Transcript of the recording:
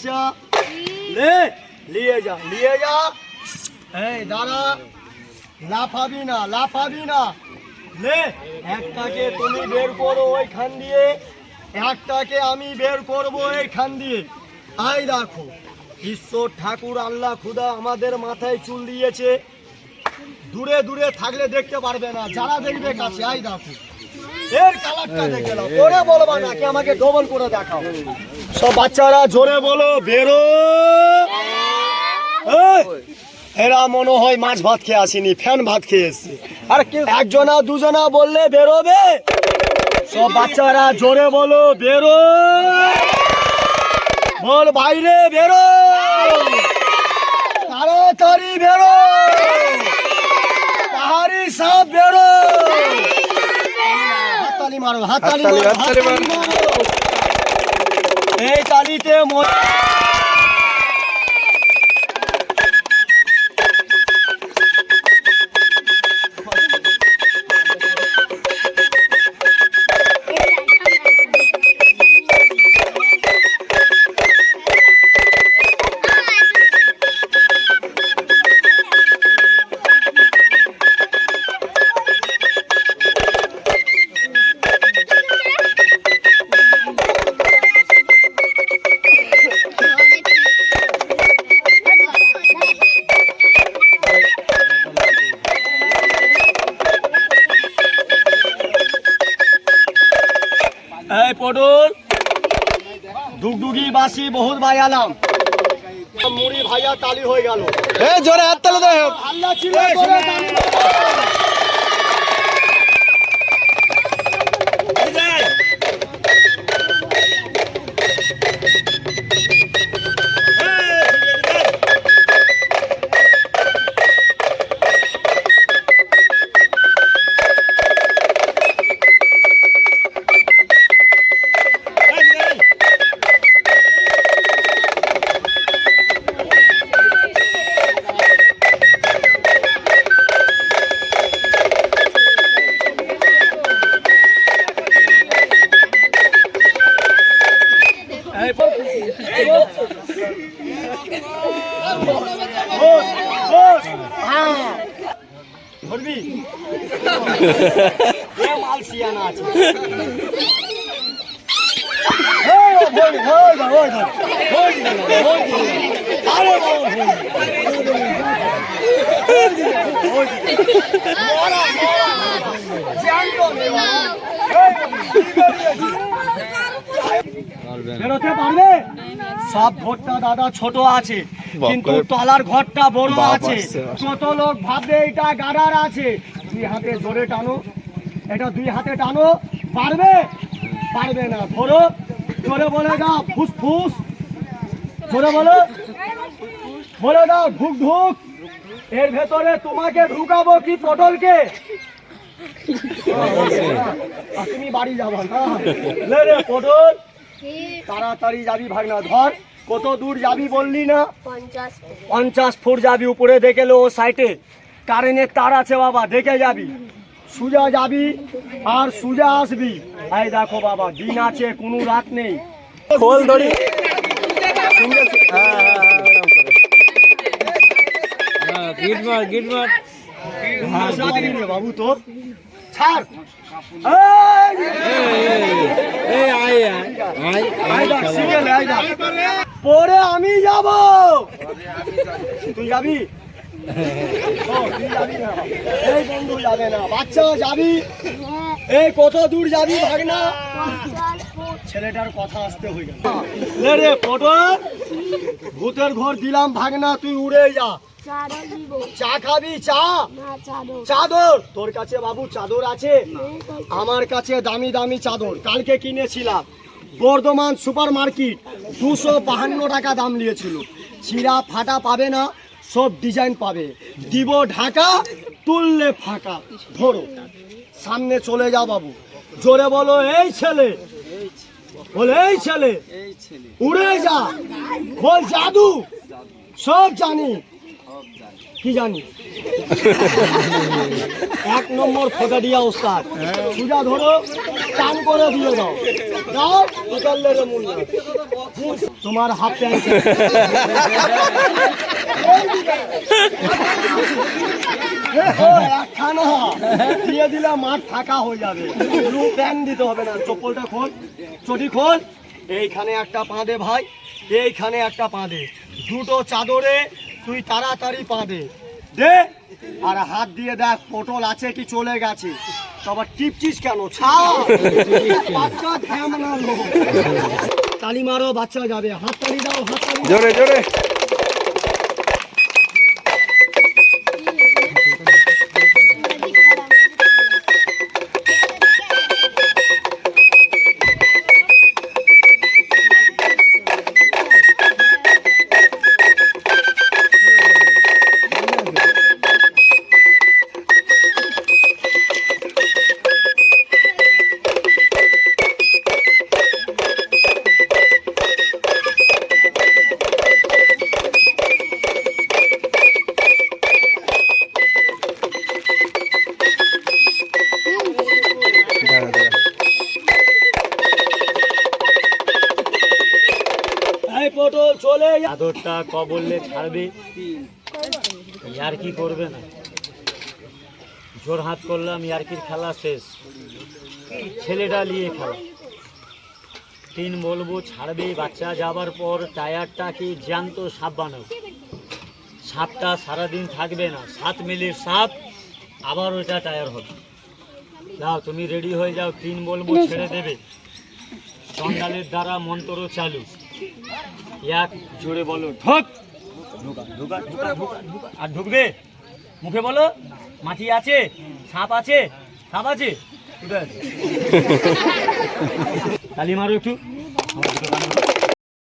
বাচ্চা। লে, নিয়ে যা নিয়ে যা। এই, দাঁড়া। লাফাবি না লাফাবি না। লে, একটাকে তুমি বের করো ওইখান দিয়ে। একটাকে আমি বের করব এইখান দিয়ে। আই দেখো, ঈশ্বর, ঠাকুর, আল্লাহ, খুদা আমাদের মাথায় চুল দিয়েছে। দূরে দূরে থাকলে দেখতে পারবে না, যারা দেখবে কাছে আই দেখো। এর কালারটা দেখে নাও। পরে বলবা নাকি আমাকে ডবল করে দেখাও। সব বাচ্চারা জোরে বলো বেরো। এরা মনে হয় মাছ ভাত খেয়ে আসেনি ফ্যান ভাত খেয়ে এসছে। আর একজনা দুজনা বললে বেরোবে। সব বাচ্চারা জোরে বলো বেরো। বল বাইরে বেরো। তাড়াতাড়ি বেরো। তাহারি সব বেরো। হাততালি মারো হাততালি মারো হাততালি মারো। এই তালিতে পটল ডুগডুগি বাসি বহুত ভাই আলাম। মুড়ি ভাইয়া তালি হয়ে গেল। জোরে হাত তালে দেখ আল্লাহ বেরোতে পারবে? সব ঘরটা দাদা ছোট আছে কিন্তু তলার ঘরটা বড় আছে। কত লোক ভাববে এটা গাড়ার আছে দুই হাতে জোরে টানো। এটা দুই হাতে টানো। পারবে? পারবে না। ধরো। জোরে বলে দাও। ফুস ফুস। জোরে বলো। বলে দাও ঢুক ঢুক। এর ভেতরে তোমাকে ঢুকাবো কি পটলকে? তুমি বাড়ি যাব না। রে পটল। তাড়াতাড়ি যাবি ভাগনা ধর। কত দূর যাবি বললি না? পঞ্চাশ পঞ্চাশ ফুট যাবি উপরে দেখে ও সাইটে। কারেন্টের তার আছে বাবা দেখে যাবি। সুজা যাবি আর সুজা আসবি। এই দেখো বাবা দিন আছে কোনো রাত নেই। খোল ধরি। ভাষা বাবু তোর ছাড় পরে আমি যাব। তুই যাবি। কত দূর যাবি, ভাগনা? ছেলেটার কথা আসতে ভূতের ঘর দিলাম, ভাগনা, তুই উড়ে যা। চা খাবি, চা? চাদর? তোর কাছে বাবু চাদর আছে? আমার কাছে দামি দামি চাদর। কালকে কিনেছিলাম। বর্ধমান সুপার মার্কেট দুশো বাহান্ন টাকা দাম নিয়েছিল। ছিঁড়া ফাটা পাবে না সব ডিজাইন পাবে। দিব ঢাকা তুললে ফাঁকা। ধরো সামনে চলে যা বাবু। জোরে বলো এই ছেলে। বলে এই ছেলে। উড়ে যা। বল জাদু। সব জানি। কি জানি? এক নম্বর ফোটাডিয়া ওস্তাদ। সুজা ধরো, টান করে দিয়ে দাও। দাও তোমার হাফ প্যান্ট। একখানা। দিয়ে দিলে মাঠ ফাঁকা হয়ে যাবে। ব্লু প্যান্ট দিতে হবে না, চপ্পলটা খোল, চটি খোল। এইখানে একটা পাঁদে ভাই, এইখানে একটা পাঁদে দুটো চাদরে তুই তাড়াতাড়ি পা দে। আর হাত দিয়ে দেখ পটল আছে কি চলে গেছে। তবে টিপচিস কেন? ছাড়। বাচ্চা ধ্যান তালি মারো বাচ্চা যাবে। হাত তালি দাও হাত তালি জোরে জোরে। চাদরটা ক বললে ছাড়বে? ইয়ার কি করবে না? জোর হাত করলাম ইয়ারকির খেলা শেষ। ছেলেটা নিয়ে খেলা। তিন বলব ছাড়বে। বাচ্চা যাবার পর টায়ারটাকে জ্যান্ত সাপ বানাও। সাপটা সারাদিন থাকবে না। সাত মিলির সাপ আবার ওইটা টায়ার হবে। যাও তুমি রেডি হয়ে যাও। তিন বলব ছেড়ে দেবে। চন্ডালের দ্বারা মন্ত্র চালু। এক জোরে বলো ঢোক। আর ঢুকবে? মুখে বলো। মাটি আছে? সাপ আছে? সাপ আছে? তালি মারো একটু।